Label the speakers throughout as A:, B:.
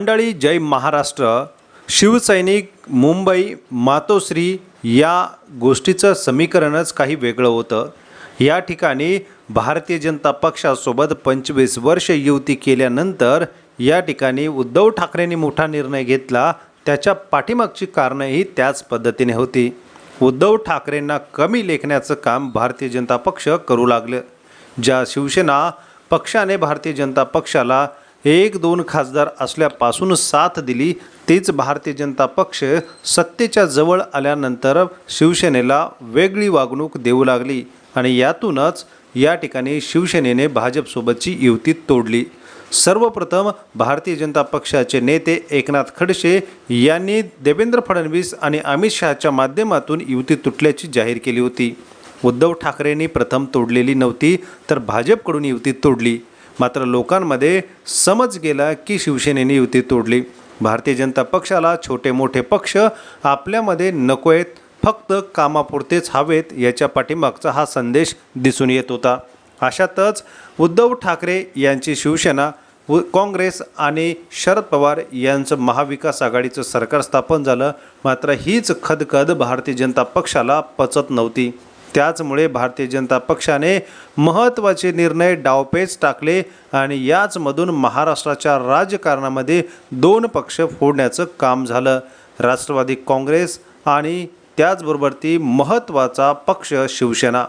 A: मंडळी जय महाराष्ट्र. शिवसैनिक मुंबई मातोश्री या गोष्टीचं समीकरणच काही वेगळं होतं. या ठिकाणी भारतीय जनता पक्षासोबत पंचवीस वर्ष युती केल्यानंतर या ठिकाणी उद्धव ठाकरेंनी मोठा निर्णय घेतला. त्याच्या पाठीमागची कारणंही त्याच पद्धतीने होती. उद्धव ठाकरेंना कमी लेखण्याचं काम भारतीय जनता पक्ष करू लागलं. ज्या शिवसेना पक्षाने भारतीय जनता पक्षाला एक दोन खासदार असल्यापासून साथ दिली तीच भारतीय जनता पक्ष सत्तेच्या जवळ आल्यानंतर शिवसेनेला वेगळी वागणूक देऊ लागली आणि यातूनच या ठिकाणी शिवसेनेने भाजपसोबतची युती तोडली. सर्वप्रथम भारतीय जनता पक्षाचे नेते एकनाथ खडसे यांनी देवेंद्र फडणवीस आणि अमित शहाच्या माध्यमातून युती तुटल्याची जाहीर केली होती. उद्धव ठाकरेंनी प्रथम तोडलेली नव्हती तर भाजपकडून युती तोडली. मात्र लोकांमध्ये समज गेला की शिवसेनेने युती तोडली. भारतीय जनता पक्षाला छोटे मोठे पक्ष आपल्यामध्ये नको आहेत. फक्त कामापुरतेच हवेत याच्या पाठीमागचा हा संदेश दिसून येत होता. अशातच उद्धव ठाकरे यांची शिवसेना व काँग्रेस आणि शरद पवार यांचं महाविकास आघाडीचं सरकार स्थापन झालं. मात्र हीच खदखद भारतीय जनता पक्षाला पचत नव्हती. त्याचमुळे भारतीय जनता पक्षाने महत्त्वाचे निर्णय डावपेच टाकले आणि याचमधून महाराष्ट्राच्या राजकारणामध्ये दोन पक्ष फोडण्याचं काम झालं. राष्ट्रवादी काँग्रेस आणि त्याचबरोबर ती महत्त्वाचा पक्ष शिवसेना.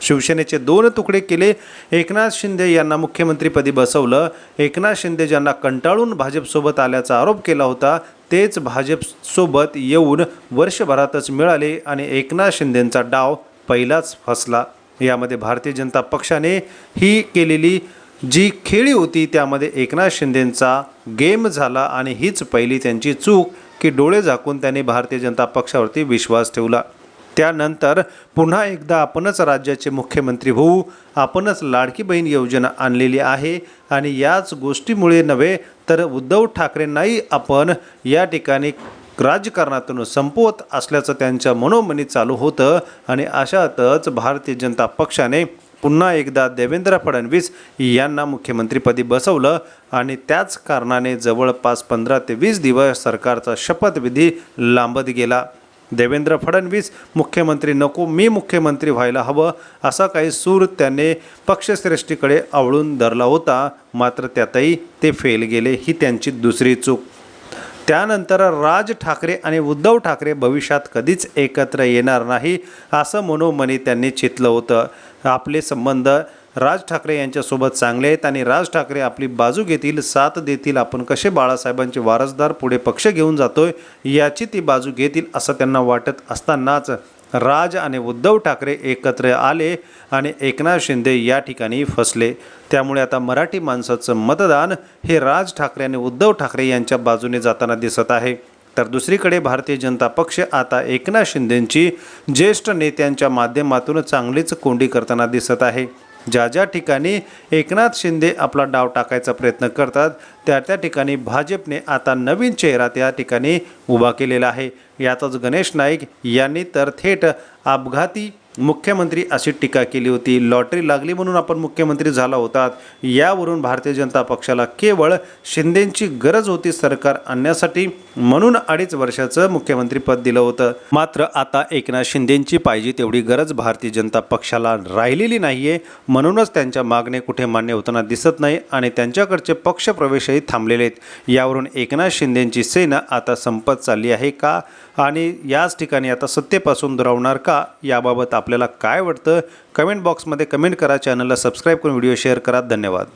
A: शिवसेनेचे दोन तुकडे केले. एकनाथ शिंदे यांना मुख्यमंत्रीपदी बसवलं. एकनाथ शिंदे ज्यांना कंटाळून भाजपसोबत आल्याचा आरोप केला होता तेच भाजपसोबत येऊन वर्षभरातच मिळाले आणि एकनाथ शिंदेंचा डाव पहिलाच फसला. यामध्ये भारतीय जनता पक्षाने ही केलेली जी खेळी होती त्यामध्ये एकनाथ शिंदेंचा गेम झाला आणि हीच पहिली त्यांची चूक की डोळे झाकून त्यांनी भारतीय जनता पक्षावरती विश्वास ठेवला. त्यानंतर पुन्हा एकदा आपणच राज्याचे मुख्यमंत्री होऊ आपणच लाडकी बहीण योजना आणलेली आहे आणि याच गोष्टीमुळे नव्हे तर उद्धव ठाकरेंनाही आपण या ठिकाणी राजकारणातून संपवत असल्याचं त्यांच्या मनोमनी चालू होतं आणि अशातच भारतीय जनता पक्षाने पुन्हा एकदा देवेंद्र फडणवीस यांना मुख्यमंत्रीपदी बसवलं आणि त्याच कारणाने जवळपास पंधरा ते वीस दिवस सरकारचा शपथविधी लांबत गेला. देवेंद्र फडणवीस मुख्यमंत्री नको मी मुख्यमंत्री व्हायला हवं असा काही सूर त्याने पक्षश्रेष्ठीकडे आवळून धरला होता. मात्र त्यातही ते फेल गेले ही त्यांची दुसरी चूक. त्यानंतर राज ठाकरे आणि उद्धव ठाकरे भविष्यात कधीच एकत्र येणार नाही असं मनोमनी त्यांनी चितलं होतं. आपले संबंध राज ठाकरे यांच्यासोबत चांगले आहेत आणि राज ठाकरे आपली बाजू घेतील साथ देतील. आपण कसे बाळासाहेबांचे वारसदार पुढे पक्ष घेऊन जातोय याची ती बाजू घेतील असं त्यांना वाटत असतानाच राज आणि उद्धव ठाकरे एकत्र आले आणि एकनाथ शिंदे या ठिकाणी फसले. त्यामुळे आता मराठी माणसाचं मतदान हे राज ठाकरे आणि उद्धव ठाकरे यांच्या बाजूने जाताना दिसत आहे. तर दुसरीकडे भारतीय जनता पक्ष आता एकनाथ शिंदेंची ज्येष्ठ नेत्यांच्या माध्यमातून चांगलीच कोंडी करताना दिसत आहे. ज्या ज्या ठिकाणी एकनाथ शिंदे आपला डाव टाकायचा प्रयत्न करतात त्या त्या ठिकाणी भाजपने आता नवीन चेहरा त्या ठिकाणी उभा केलेला आहे. यातच गणेश नाईक यांनी तर थेट अपघाती मुख्यमंत्री अशी टीका केली होती लॉटरी लागली म्हणून आपण मुख्यमंत्री झाला होतात. यावरून भारतीय जनता पक्षाला केवळ शिंदेंची गरज होती सरकार आणण्यासाठी म्हणून अडीच वर्षाचं मुख्यमंत्रीपद दिलं होतं. मात्र आता एकनाथ शिंदेंची पाहिजे तेवढी गरज भारतीय जनता पक्षाला राहिलेली नाही आहे म्हणूनच त्यांच्या मागणे कुठे मान्य होताना दिसत नाही आणि त्यांच्याकडचे पक्षप्रवेशही थांबलेले आहेत. यावरून एकनाथ शिंदेंची सेना आता संपत चालली आहे का? आणि याच ठिकाणी आता सत्तेपासून दुरावणार का? याबाबत आपल्याला काय वाटतं? कमेंट बॉक्समध्ये कमेंट करा चॅनलला सबस्क्राईब करून व्हिडिओ शेअर करा. धन्यवाद.